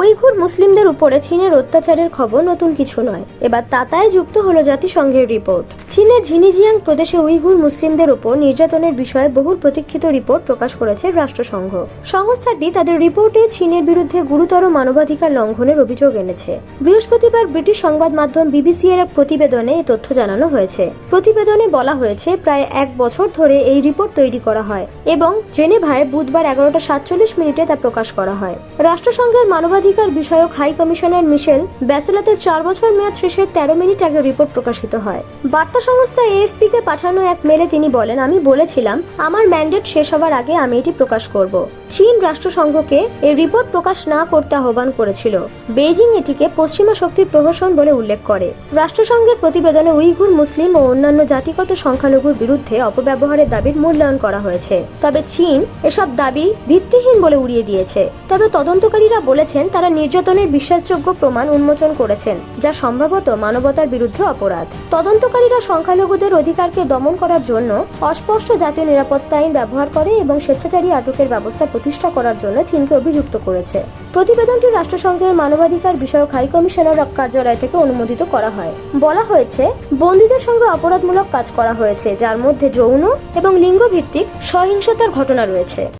Uyghur মুসলিমদের উপরে চীনের অত্যাচারের খবর নতুন কিছু নয়। এবার তাতায় যুক্ত হলো জাতিসংঘের রিপোর্ট। চীনের ঝিনিজিয়াং প্রদেশে উইঘুর মুসলিমদের উপর নির্যাতনের বিষয়ে বহুল প্রতীক্ষিত রিপোর্ট প্রকাশ করেছে রাষ্ট্রসংঘ। সংস্থাটি তাদের রিপোর্টে চীনের বিরুদ্ধে গুরুতর মানবাধিকার লঙ্ঘনের অভিযোগ এনেছে। বৃহস্পতিবার ব্রিটিশ সংবাদ মাধ্যম বিবিসি এর প্রতিবেদনে এই তথ্য জানানো হয়েছে। প্রতিবেদনে বলা হয়েছে, প্রায় এক বছর ধরে এই রিপোর্ট তৈরি করা হয় এবং জেনেভায় বুধবার এগারোটা সাতচল্লিশ মিনিটে তা প্রকাশ করা হয়। রাষ্ট্রসংঘের মানবাধিকার বিষয়ক হাই কমিশনার মিশেল ব্যাসেলাতের চার বছর মেয়াদ শেষের তেরো মিনিট আগে রিপোর্ট প্রকাশিত হয়। বার্তা সংস্থা এএফপি কে পাঠানো এক মেলে তিনি বলেন, আমি বলেছিলাম, আমার ম্যান্ডেট শেষ হওয়ার আগে আমি এটি প্রকাশ করব। চীন রাষ্ট্রসংঘকে এই রিপোর্ট প্রকাশ না করতে আহ্বান করেছিল। বেইজিং এটিকে পশ্চিমা শক্তির প্রহসন বলে উল্লেখ করে। রাষ্ট্রসংঘের প্রতিবেদনে উইঘুর, মুসলিম ও অন্যান্য জাতিগত সংখ্যালঘুর বিরুদ্ধে অপব্যবহারের দাবির মূল্যায়ন করা হয়েছে। তবে চীন এসব দাবি ভিত্তিহীন বলে উড়িয়ে দিয়েছে। তবে তদন্তকারীরা বলেছেন, তারা নির্যাতনের বিশ্বাসযোগ্য প্রমাণ উন্মোচন করেছেন, যা সম্ভবত মানবতার বিরুদ্ধে অপরাধ। তদন্তকারীরা সংখ্যালঘুদের অধিকারকে দমন করার জন্য অস্পষ্ট জাতীয় নিরাপত্তা আইন ব্যবহার করে এবং স্বেচ্ছাচারী আটকের ব্যবস্থা প্রতিষ্ঠা করার জন্য চীনকে অভিযুক্ত করেছে। প্রতিবেদনটি রাষ্ট্রসংঘের মানবাধিকার বিষয়ক হাই কমিশনার কার্যালয় থেকে অনুমোদিত করা হয়। বলা হয়েছে, বন্দীদের সঙ্গে অপরাধমূলক কাজ করা হয়েছে, যার মধ্যে যৌন এবং লিঙ্গভিত্তিক সহিংসতার ঘটনা রয়েছে।